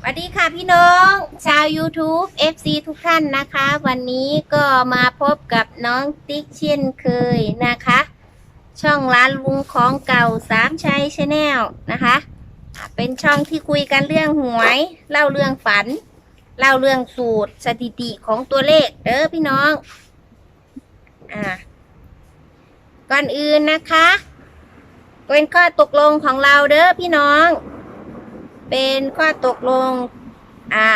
สวัสดีค่ะพี่น้องชาว YouTube FC ทุกท่านนะคะ วันนี้ก็มาพบกับน้องติ๊กเช่นเคยนะคะ ช่องร้านลุงของเก่าสามชัยชาแนลนะคะ เป็นช่องที่คุยกันเรื่องหวย เล่าเรื่องฝัน เล่าเรื่องสูตรสถิติของตัวเลขเด้อพี่น้องอ่าก่อนอื่นนะคะเป็นข้อตกลงของเราเด้อพี่น้อง เป็นข้อตกลงอ่า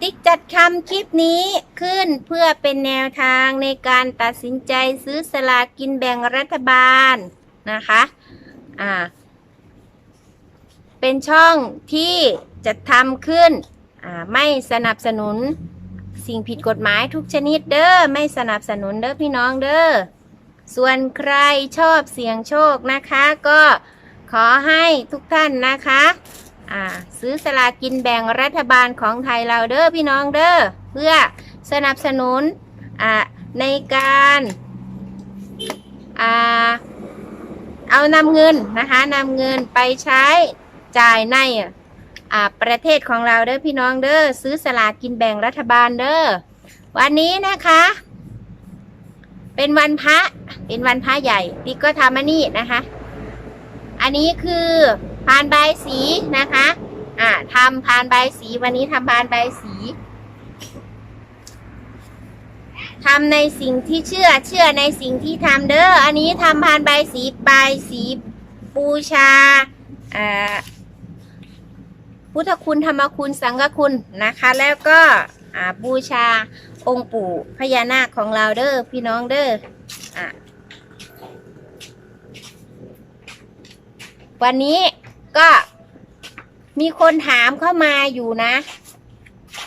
ติ๊กจัดทำคลิปนี้ขึ้นเพื่อเป็นแนวทางในการตัดสินใจซื้อสลากกินแบ่งรัฐบาลนะคะอ่าเป็นช่องที่จะทำขึ้นอ่าไม่สนับสนุนสิ่งผิดกฎหมายทุกชนิดเด้อไม่สนับสนุนเด้อพี่น้องเด้อส่วนใครชอบเสี่ยงโชคนะคะ ก็ขอให้ทุกท่านนะคะ อ่าซื้อสลากินแบ่งรัฐบาลของไทยเราเด้อพี่น้องเด้อเพื่อสนับสนุนอ่าในการอ่าเอานำเงินนะคะนำเงินไปใช้จ่ายในอ่าประเทศของเราเด้อพี่น้องเด้อซื้อสลากกินแบ่งรัฐบาลเด้อวันนี้นะคะ เป็นวันพระเป็นวันพระใหญ่ติ๊กก็ทำมานี่นะคะ อันนี้คือ พานใบสีนะคะ อ่าทำพานใบสีวันนี้ทำพานใบสีทำในสิ่งที่เชื่อเชื่อในสิ่งที่ทำเด้ออันนี้ทำพานใบสีใบสีบูชาอ่าพุทธคุณธรรมคุณสังฆคุณนะคะ แล้วก็อ่าบูชาองค์ปู่พญานาคของเราเด้อพี่น้องเด้ออ่าวันนี้ ก็มีคนถามเข้ามาอยู่นะ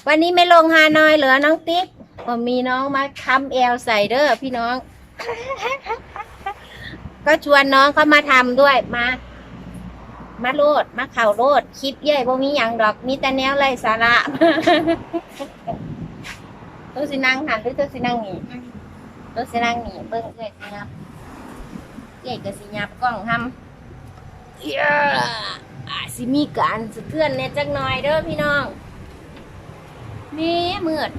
วันนี้ไม่ลงฮานอยเหรอน้องติ๊กอ๋อมีน้องมาทำแอลใส่เด้อพี่น้อง ก็ชวนน้องเขามาทำด้วยมา มาโลดมาเข่าโลดคลิปเย่ยบ่มีอย่างดอกมีแต่แนวไรสาระตัวสินั่งหันหรือตัวสินั่งหนีตัวสินั่งหนีเบิ้งเอ้ยสิยับเอ้ยก็สิยับกล้องทำ เย้อาสิมีการสะเทือนแหน่จักหน่อยเด้อพี่น้องนี่มืด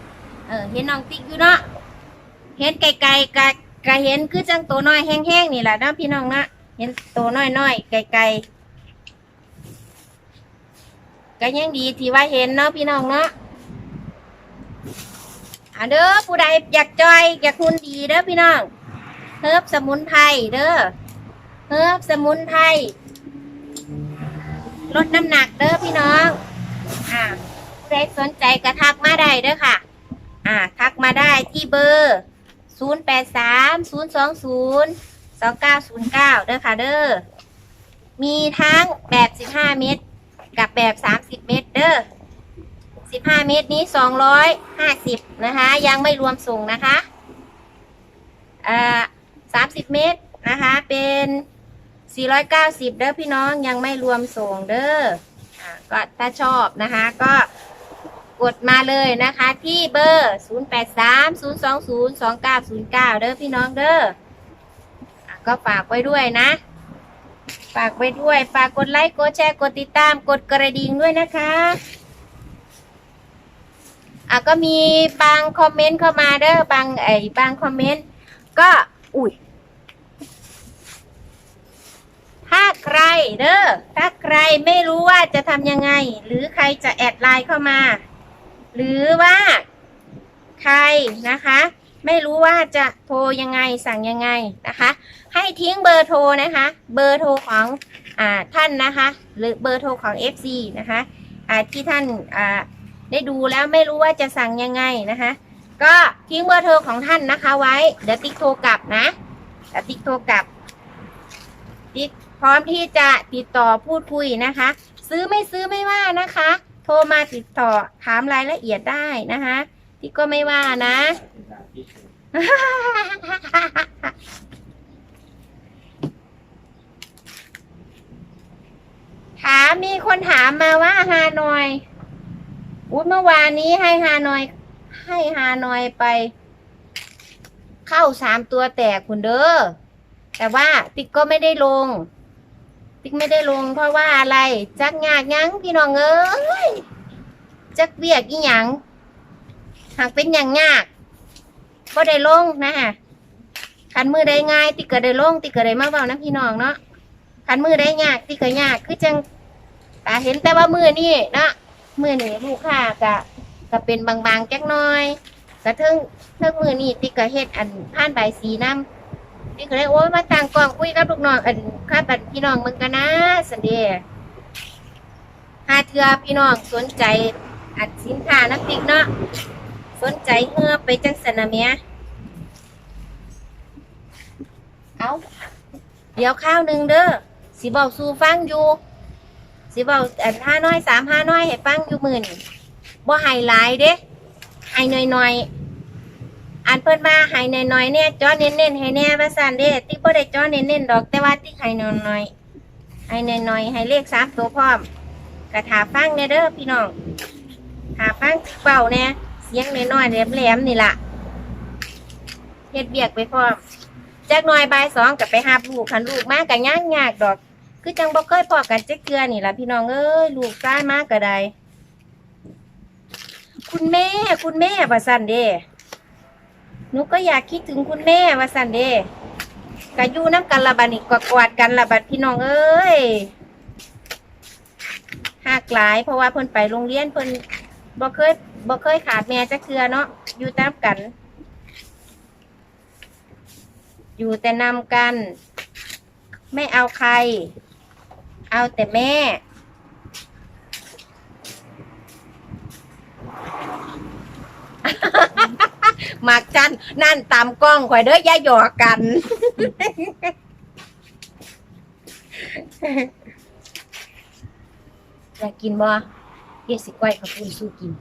เออเห็นน้องติ๊กอยู่เนาะเห็นไกลๆกะกะเห็นคือจังตัวน้อยแห้งๆนี่แหละเนาะพี่น้องนะเห็นตัวน้อยๆไกลๆก็ยังดีที่ว่าเห็นเนาะพี่น้องเนาะอะเด้อผู้ใดอยากจอยอยากคุณดีเด้อพี่น้องเฮิบสมุนไพรเด้อเฮิบสมุนไพร ลดน้ำหนักเด้อพี่น้อง อ่าใครสนใจก็ทักมาได้เด้อค่ะ อ่า ทักมาได้ที่เบอร์ 0 8 3 0 2 0 2 9 0 9 เด้อค่ะเด้อ มีทั้งแบบ 15 เม็ดกับแบบ 30 เม็ดเด้อ 15 เม็ดนี้ 250 นะคะ ยังไม่รวมส่งนะคะ อ่า 30 เม็ดนะคะ เป็น 490 เด้อพี่น้องยังไม่รวมส่งเด้ออ่าก็ถ้าชอบนะคะก็กดมาเลยนะคะที่เบอร์ 0830202909 เด้อพี่น้องเด้ออะก็ฝากไว้ด้วยนะ ฝากไว้ด้วย ฝากกดไลค์ กดแชร์ กดติดตาม กดกระดิ่งด้วยนะคะอะก็มีบางคอมเมนต์เข้ามาเด้อบางไอ้บางคอมเมนต์ก็ อุ้ย ถ้าใคร เด้อถ้าใครไม่รู้ว่าจะทำยังไง หรือใครจะแอดไลน์เข้ามา หรือว่าใครนะคะ ไม่รู้ว่าจะโทรยังไงสั่งยังไงนะคะ ให้ทิ้งเบอร์โทรนะคะ เบอร์โทรของอ่าท่านนะคะ หรือเบอร์โทรของ FC นะคะอ่าที่ท่านอ่าได้ดูแล้วไม่รู้ว่าจะสั่งยังไงนะคะ ก็ทิ้งเบอร์โทรของท่านนะคะไว้ เดี๋ยวติ๊กโทรกลับนะเดี๋ยวติ๊กโทรกลับ พร้อมที่จะติดต่อพูดคุยนะคะ ซื้อไม่ซื้อไม่ว่านะคะ โทรมาติดต่อถามรายละเอียดได้นะคะที่ก็ไม่ว่านะ ถามมีคนถามมาว่าฮานอยอุ้ยเมื่อวานนี้ให้ฮานอย ให้ฮานอยไป เข้าสามตัวแตกคุณเด้อแต่ว่าติ๊กก็ไม่ได้ลง ติ๊กไม่ได้ลงเพราะว่าอะไรจักงากยังพี่น้องเอ้ยจักเวียกอีหยังหากเป็นอย่างยากก็ได้ลงนะฮะคันมือได้ง่าย ติ๊กก็ได้ลงติ๊กก็ได้มาเบานะพี่น้องเนาะคันมือได้ยากติก็ยากคือจังตาเห็นแต่ว่ามือนี่เนาะมือนี่ลูกค้ากะก็เป็นบางๆแก๊กน้อยกระเทิงเทิงมือนี่ติ๊กก็เฮ็ดอันผ่านใบสีน้ำ ติก็เลยโอ้ยมาต่างกล่องคุยกับลูกน้องอันข้าบัดพี่น้องมึงกันนะสันเดย์หาเทือพี่น้องสนใจอัดสินค้าน้ำพริกเนาะสนใจเมื่อไปจังสนะเมียเอาเดี๋ยวข้าวหนึ่งเด้อสิบอกสูฟังอยู่สิบอกอันห้าน้อยสามห้าน้อยให้ฟังอยู่หมือนี่บ่ไฮไลท์เด้ให้หน่อยหน่อยๆ อันเพิ่นมาให้หน่อยหน่อยๆเนี่ยจ้อเน้นเน้นๆให้แน่ว่าสั่นเด้ติ๊กบ่ได้จ้อเน้นเน้นๆดอกแต่ว่าติ๊กให้หน่อยหน่อยๆให้หน่อยๆให้เลขสามตัวพร้อมกระถาฟังเนี่ยเด้อพี่น้องหาฟังเบาเนี่ยเสียงน้อยๆแหลมๆนี่ล่ะเฮ็ดเบียกไปพร้อมจากหน่อยบ่ายสองกับไปหาลูกคันลูกมากกับยากยากๆดอก คือจังบ่เคยพอกันเจักเทื่อนี่ล่ะพี่น้องเอ้ยลูกซ้ายมากก็ได้คุณแม่คุณแม่ว่าซั่นเด้ นูก็อยากคิดถึงคุณแม่ว่าซั่นเด้ก็อยู่น้ำกันละบัดนี้ก็กอดกันละบัดพี่น้องเอ้ยหักหลาย เพราะว่าเพิ่นไปโรงเรียนเพิ่นบ่เคยบ่เคยขาดแม่จักเทือเนาะอยู่ตามกัน อยู่แต่นำกัน ไม่เอาใคร เอาแต่แม่ หมากจันนั่นตามกล้องข่อยเด้ออย่าหยอกกัน อยากกินบ่เดี๋ยสิก้อยกับปุ้นสู้กิน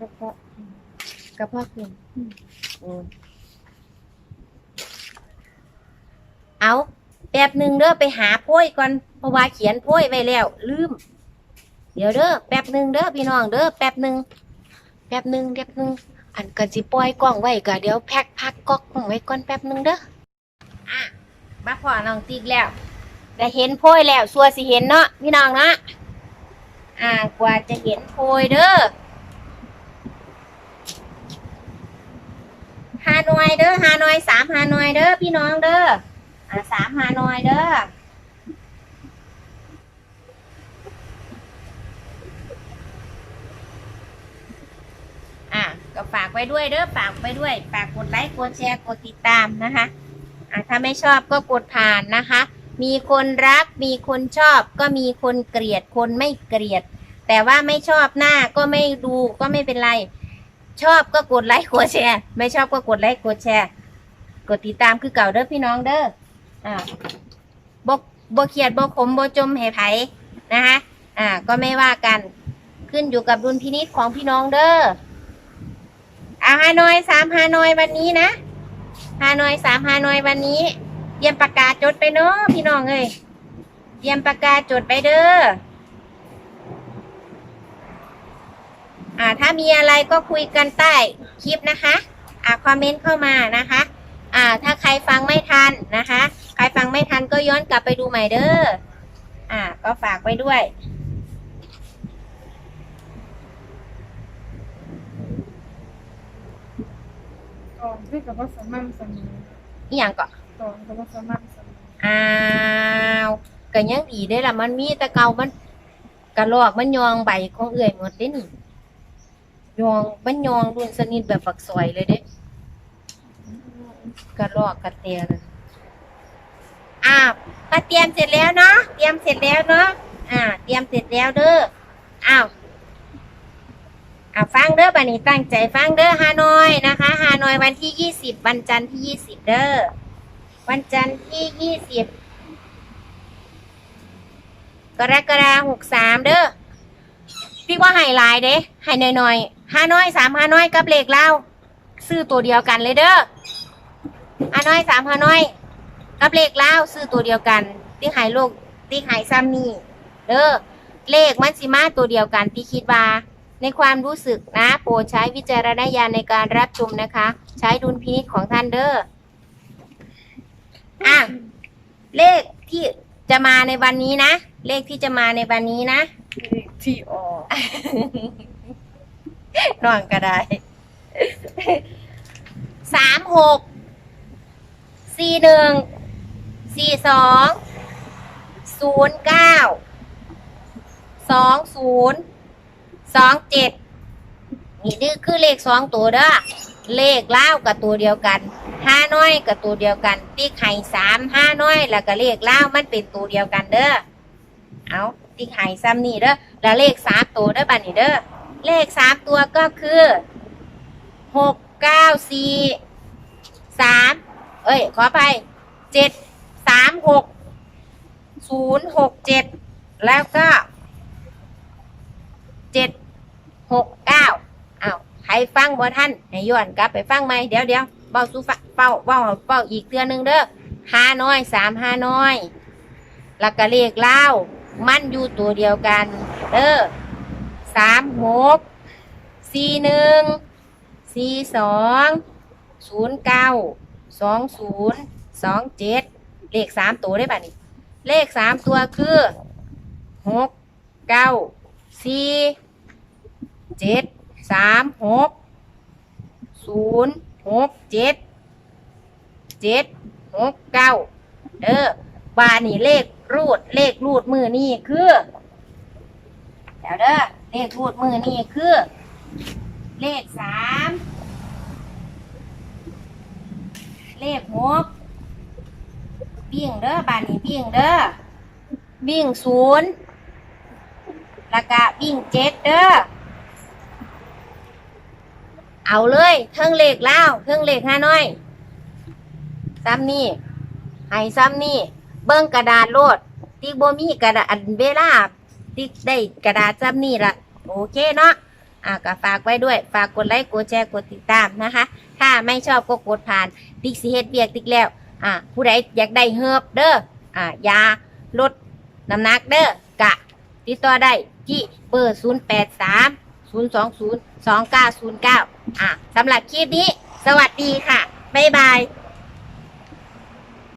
กระเพาะกระเพาะกินเอาแป๊บหนึ่งเด้อไปหาโพ้ยก่อนเพราะว่าเขียนโพ้ยไว้แล้ว ลืม เดี๋ยวเด้อแป๊บหนึ่งเด้อพี่น้องเด้อแป๊บหนึ่ง ป๊บนึงแป๊บนึง อันกันสิปล่อยกล้องไว้ก็เดี๋ยวแพ็คพักกล้องไว้ก่อนแป๊บนึงเด้ออะมาพอน้องติ๊กแล้วได้เห็นโพยแล้วสัวสิเห็นเนาะพี่น้องนะอ่ากว่าจะเห็นโพยเด้อฮานอยเด้อฮานอยสามฮานอยเด้อพี่น้องเด้ออ่าสามฮานอยเด้ออะ ก็ฝากไว้ด้วยเด้อฝากไว้ด้วยฝากกดไลค์กดแชร์กดติดตามนะคะอะถ้าไม่ชอบก็กดผ่านนะคะ มีคนรักมีคนชอบ ก็มีคนเกลียดคนไม่เกลียด แต่ว่าไม่ชอบหน้าก็ไม่ดูก็ไม่เป็นไร ชอบก็กดไลค์กดแชร์ ไม่ชอบก็กดไลค์กดแชร์ กดติดตามคือเก่าเด้อพี่น้องเด้ออ่าบกบเขียดบกขมบกจมให้ไผนะคะอ่า ก็ไม่ว่ากันขึ้นอยู่กับดุลพินิจของพี่น้องเด้อาฮานอยสามฮานอยวันนี้นะฮานอยสามฮานอยวันนี้เตรียมปากกาจดไปเนาะพี่น้องเอ้ยเตรียมปากกาจดไปเด้ออ่าถ้ามีอะไรก็คุยกันใต้คลิปนะคะอ่าคอมเมนต์เข้ามานะคะอ่าถ้าใครฟังไม่ทันนะคะ ใครฟังไม่ทันก็ย้อนกลับไปดูใหม่เด้ออ่าก็ฝากไว้ด้วย ก่อนที่กับว่าสม่ำเสมออีหยังก่อนก่อนกับว่าสม่ำเสมออ้าวก็ยังดีได้อละมันมีแต่เก่ามันกระลอกมันยองใบของเอื่อยหมดเด้นี่ยองมันยองรุ่นสนิทแบบฝักซอยเลยเด้กระรอกกระเตียนอ้าวก็เตรียมเสร็จแล้วเนาะเตรียมเสร็จแล้วเนาะอ่า เตรียมเสร็จแล้วเด้ออ้าว อ่าฟังเด้อบันนี้ตั้งใจฟังเด้อฮานอยนะคะฮานอยวันที่ยี่สิบวันจันทร์ที่ยี่สิบเด้อวันจันทร์ที่ยี่สิบกรกฎาหกสามเด้อพี่ว่าไฮไลท์เด้ไฮหน่อยๆฮานอยสามฮานอยกับเหลขเล่าซื้อตัวเดียวกันเลยเด้อฮานอยสามฮานอยกับเหลขเล่าซื้อตัวเดียวกันที่หายโลกที่หายซ้ำนี่เด้อเลขมันสิมาตัวเดียวกันที่คิดว่า ในความรู้สึกนะโปรดใช้วิจารณญาณในการรับชมนะคะ ใช้ดุลพินิจของท่านเด้ออะเลขที่จะมาในวันนี้นะ เลขที่จะมาในวันนี้นะเลขที่ออกนอนก็ได้สามหกสี่หนึ่งสี่สองศูนย์เก้าสองศูนย์ สองเจ็ดนี่นี่คือเลขสองตัวเด้อเลขเล่ากับตัวเดียวกันห้าน้อยกับตัวเดียวกันติ๊กไห่สามห้าน้อย แล้วก็เลขเล่ามันเป็นตัวเดียวกันเด้อเอาติ๊กไห่ซ้ำนี่เด้อแล้วเลขสามตัวเด้อบัดนี้เด้อเลขสามตัวก็คือหกเก้าสี่สามเอ้ย ขอไปเจ็ดสามหกศูนย์หกเจ็ดแล้วก็เจ็ด หกเก้าอ้าวใครฟังบ่ท่านให้ย้อนกลับไปฟังไหมเดี๋ยวเดี๋ยวเบาสูฟังเป้าเป้าเป้าอีกเตือนหนึ่งเด้อห้าน้อยสามห้าน้อยล้วก็เลขเล่ามันอยู่ตัวเดียวกัน เด้อสามหกสี่หนึ่งสี่สองศูนย์เก้าสองศูนย์สองเจ็ดเลขสามตัวได้ป่ะนี่ เลขสามตัวคือหกเก้าสี่ เจ็ดสามหกศูนย์หกเจ็ดเจ็ดหกเก้าเด้อบานี่เลขรูดเลขรูดมือนี่คือเดี๋ยวเด้อเลขรูดมือนี่คือ เลขสามเลขหกบิ่งเด้อบานี่บิ่งเด้อบิ่งศูนย์แล้วก็บิ่งเจ็ดเด้อ เอาเลยเทิงเลขเล่าวเทิงเลขห้าน้อย ซ้ำนี่ให้ซ้ำนี่ เบิ้งกระดาษโลดติ๊กบ่มีกระดาษอันเวลาติ๊กได้กระดาษซ้ำนี่ละโอเคเนาะอ่าก็ฝากไว้ด้วย ฝากกดไลค์กดแชร์กดติดตามนะคะ ถ้าไม่ชอบก็กดผ่านติ๊กสิเฮ็ดเบียกติ๊กแล้ว อ่าผู้ใดอยากได้เฮิบเด้ออ่ายาลดน้ำหนักเด้อกะ ติดต่อได้ที่เบอร์0 8 3 0 2 0 2 9 0 9 อะสำหรับคลิปนี้ สวัสดีค่ะ บ๊ายบาย